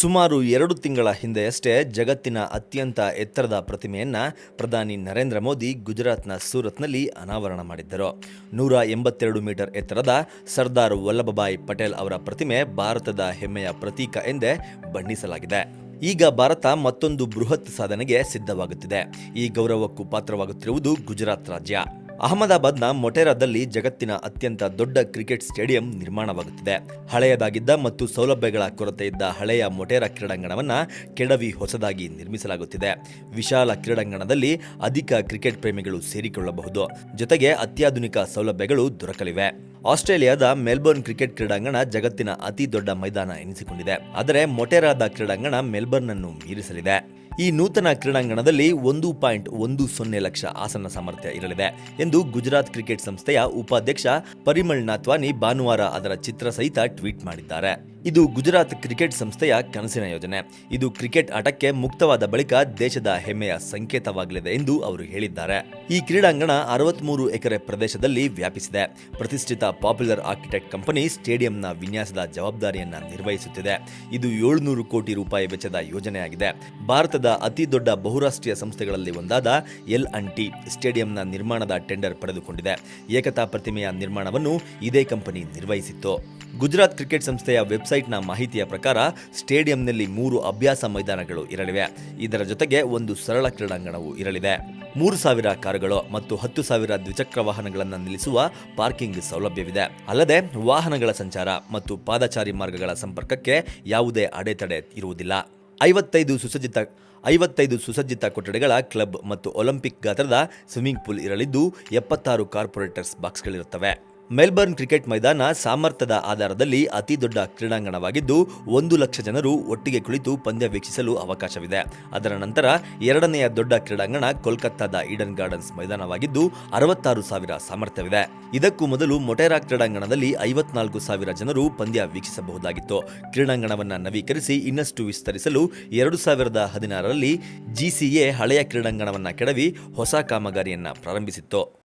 ಸುಮಾರು ಎರಡು ತಿಂಗಳ ಹಿಂದೆಯಷ್ಟೇ ಜಗತ್ತಿನ ಅತ್ಯಂತ ಎತ್ತರದ ಪ್ರತಿಮೆಯನ್ನು ಪ್ರಧಾನಿ ನರೇಂದ್ರ ಮೋದಿ ಗುಜರಾತ್ನ ಸೂರತ್ನಲ್ಲಿ ಅನಾವರಣ ಮಾಡಿದ್ದರು. ನೂರ ಎಂಬತ್ತೆರಡು ಮೀಟರ್ ಎತ್ತರದ ಸರ್ದಾರ್ ವಲ್ಲಭಭಾಯ್ ಪಟೇಲ್ ಅವರ ಪ್ರತಿಮೆ ಭಾರತದ ಹೆಮ್ಮೆಯ ಪ್ರತೀಕ ಎಂದೇ ಬಣ್ಣಿಸಲಾಗಿದೆ. ಈಗ ಭಾರತ ಮತ್ತೊಂದು ಬೃಹತ್ ಸಾಧನೆಗೆ ಸಿದ್ಧವಾಗುತ್ತಿದೆ. ಈ ಗೌರವಕ್ಕೂ ಪಾತ್ರವಾಗುತ್ತಿರುವುದು ಗುಜರಾತ್ ರಾಜ್ಯ. ಅಹಮದಾಬಾದ್ನ ಮೊಟೆರಾದಲ್ಲಿ ಜಗತ್ತಿನ ಅತ್ಯಂತ ದೊಡ್ಡ ಕ್ರಿಕೆಟ್ ಸ್ಟೇಡಿಯಂ ನಿರ್ಮಾಣವಾಗುತ್ತಿದೆ. ಹಳೆಯದಾಗಿದ್ದ ಮತ್ತು ಸೌಲಭ್ಯಗಳ ಕೊರತೆ ಇದ್ದ ಹಳೆಯ ಮೊಟೆರಾ ಕ್ರೀಡಾಂಗಣವನ್ನು ಕೆಡವಿ ಹೊಸದಾಗಿ ನಿರ್ಮಿಸಲಾಗುತ್ತಿದೆ. ವಿಶಾಲ ಕ್ರೀಡಾಂಗಣದಲ್ಲಿ ಅಧಿಕ ಕ್ರಿಕೆಟ್ ಪ್ರೇಮಿಗಳು ಸೇರಿಕೊಳ್ಳಬಹುದು. ಜೊತೆಗೆ ಅತ್ಯಾಧುನಿಕ ಸೌಲಭ್ಯಗಳು ದೊರಕಲಿವೆ. ಆಸ್ಟ್ರೇಲಿಯಾದ ಮೆಲ್ಬೋರ್ನ್ ಕ್ರಿಕೆಟ್ ಕ್ರೀಡಾಂಗಣ ಜಗತ್ತಿನ ಅತಿ ದೊಡ್ಡ ಮೈದಾನ ಎನಿಸಿಕೊಂಡಿದೆ. ಆದರೆ ಮೊಟೆರಾದ ಕ್ರೀಡಾಂಗಣ ಮೆಲ್ಬರ್ನ್ ಅನ್ನು ಮೀರಿಸಲಿದೆ. ಈ ನೂತನ ಕ್ರೀಡಾಂಗಣದಲ್ಲಿ ಒಂದು ಪಾಯಿಂಟ್ ಒಂದು ಸೊನ್ನೆ ಲಕ್ಷ ಆಸನ ಸಾಮರ್ಥ್ಯ ಇರಲಿದೆ ಎಂದು ಗುಜರಾತ್ ಕ್ರಿಕೆಟ್ ಸಂಸ್ಥೆಯ ಉಪಾಧ್ಯಕ್ಷ ಪರಿಮಳ್ ನಾಥ್ವಾನಿ ಭಾನುವಾರ ಅದರ ಚಿತ್ರ ಸಹಿತ ಟ್ವೀಟ್ ಮಾಡಿದ್ದಾರೆ. ಇದು ಗುಜರಾತ್ ಕ್ರಿಕೆಟ್ ಸಂಸ್ಥೆಯ ಕನಸಿನ ಯೋಜನೆ. ಇದು ಕ್ರಿಕೆಟ್ ಆಟಕ್ಕೆ ಮುಕ್ತವಾದ ಬಳಿಕ ದೇಶದ ಹೆಮ್ಮೆಯ ಸಂಕೇತವಾಗಲಿದೆ ಎಂದು ಅವರು ಹೇಳಿದ್ದಾರೆ. ಈ ಕ್ರೀಡಾಂಗಣ ಅರವತ್ಮೂರು ಎಕರೆ ಪ್ರದೇಶದಲ್ಲಿ ವ್ಯಾಪಿಸಿದೆ. ಪ್ರತಿಷ್ಠಿತ ಪಾಪ್ಯುಲರ್ ಆರ್ಕಿಟೆಕ್ಟ್ ಕಂಪನಿ ಸ್ಟೇಡಿಯಂನ ವಿನ್ಯಾಸದ ಜವಾಬ್ದಾರಿಯನ್ನ ನಿರ್ವಹಿಸುತ್ತಿದೆ. ಇದು ಏಳುನೂರು ಕೋಟಿ ರೂಪಾಯಿ ವೆಚ್ಚದ ಯೋಜನೆಯಾಗಿದೆ. ಭಾರತದ ಅತಿ ದೊಡ್ಡ ಬಹುರಾಷ್ಟ್ರೀಯ ಸಂಸ್ಥೆಗಳಲ್ಲಿ ಒಂದಾದ ಎಲ್ ಅಂಡ್ ಟಿ ಸ್ಟೇಡಿಯಂನ ನಿರ್ಮಾಣದ ಟೆಂಡರ್ ಪಡೆದುಕೊಂಡಿದೆ. ಏಕತಾ ಪ್ರತಿಮೆಯ ನಿರ್ಮಾಣವನ್ನು ಇದೇ ಕಂಪನಿ ನಿರ್ವಹಿಸಿತ್ತು. ಗುಜರಾತ್ ಕ್ರಿಕೆಟ್ ಸಂಸ್ಥೆಯ ವೆಬ್ಸೈಟ್ನ ಮಾಹಿತಿಯ ಪ್ರಕಾರ ಸ್ಟೇಡಿಯಂನಲ್ಲಿ ಮೂರು ಅಭ್ಯಾಸ ಮೈದಾನಗಳು ಇರಲಿವೆ. ಇದರ ಜೊತೆಗೆ ಒಂದು ಸರಳ ಕ್ರೀಡಾಂಗಣವೂ ಇರಲಿದೆ ಮೂರು ಸಾವಿರ ಕಾರುಗಳು ಮತ್ತು ಹತ್ತು ಸಾವಿರ ದ್ವಿಚಕ್ರ ವಾಹನಗಳನ್ನು ನಿಲ್ಲಿಸುವ ಪಾರ್ಕಿಂಗ್ ಸೌಲಭ್ಯವಿದೆ. ಅಲ್ಲದೆ ವಾಹನಗಳ ಸಂಚಾರ ಮತ್ತು ಪಾದಚಾರಿ ಮಾರ್ಗಗಳ ಸಂಪರ್ಕಕ್ಕೆ ಯಾವುದೇ ಅಡೆತಡೆ ಇರುವುದಿಲ್ಲ. ಐವತ್ತೈದು ಸುಸಜ್ಜಿತ ಐವತ್ತೈದು ಸುಸಜ್ಜಿತ ಕೊಠಡಿಗಳ ಕ್ಲಬ್ ಮತ್ತು ಒಲಿಂಪಿಕ್ ಗಾತ್ರದ ಸ್ವಿಮ್ಮಿಂಗ್ ಪೂಲ್ ಇರಲಿದ್ದು ಎಪ್ಪತ್ತಾರು ಕಾರ್ಪೊರೇಟರ್ಸ್ ಬಾಕ್ಸ್ಗಳಿರುತ್ತವೆ. ಮೆಲ್ಬರ್ನ್ ಕ್ರಿಕೆಟ್ ಮೈದಾನ ಸಾಮರ್ಥ್ಯದ ಆಧಾರದಲ್ಲಿ ಅತಿ ದೊಡ್ಡ ಕ್ರೀಡಾಂಗಣವಾಗಿದ್ದು, ಒಂದು ಲಕ್ಷ ಜನರು ಒಟ್ಟಿಗೆ ಕುಳಿತು ಪಂದ್ಯ ವೀಕ್ಷಿಸಲು ಅವಕಾಶವಿದೆ. ಅದರ ನಂತರ ಎರಡನೆಯ ದೊಡ್ಡ ಕ್ರೀಡಾಂಗಣ ಕೋಲ್ಕತ್ತಾದ ಈಡನ್ ಗಾರ್ಡನ್ಸ್ ಮೈದಾನವಾಗಿದ್ದು, ಅರವತ್ತಾರು ಸಾವಿರ ಸಾಮರ್ಥ್ಯವಿದೆ. ಇದಕ್ಕೂ ಮೊದಲು ಮೊಟೆರಾ ಕ್ರೀಡಾಂಗಣದಲ್ಲಿ ಐವತ್ನಾಲ್ಕು ಸಾವಿರ ಜನರು ಪಂದ್ಯ ವೀಕ್ಷಿಸಬಹುದಾಗಿತ್ತು. ಕ್ರೀಡಾಂಗಣವನ್ನು ನವೀಕರಿಸಿ ಇನ್ನಷ್ಟು ವಿಸ್ತರಿಸಲು ಎರಡು ಸಾವಿರದ ಹದಿನಾರರಲ್ಲಿ ಜಿಸಿಎ ಹಳೆಯ ಕ್ರೀಡಾಂಗಣವನ್ನು ಕೆಡವಿ ಹೊಸ ಕಾಮಗಾರಿಯನ್ನು ಪ್ರಾರಂಭಿಸಿತ್ತು.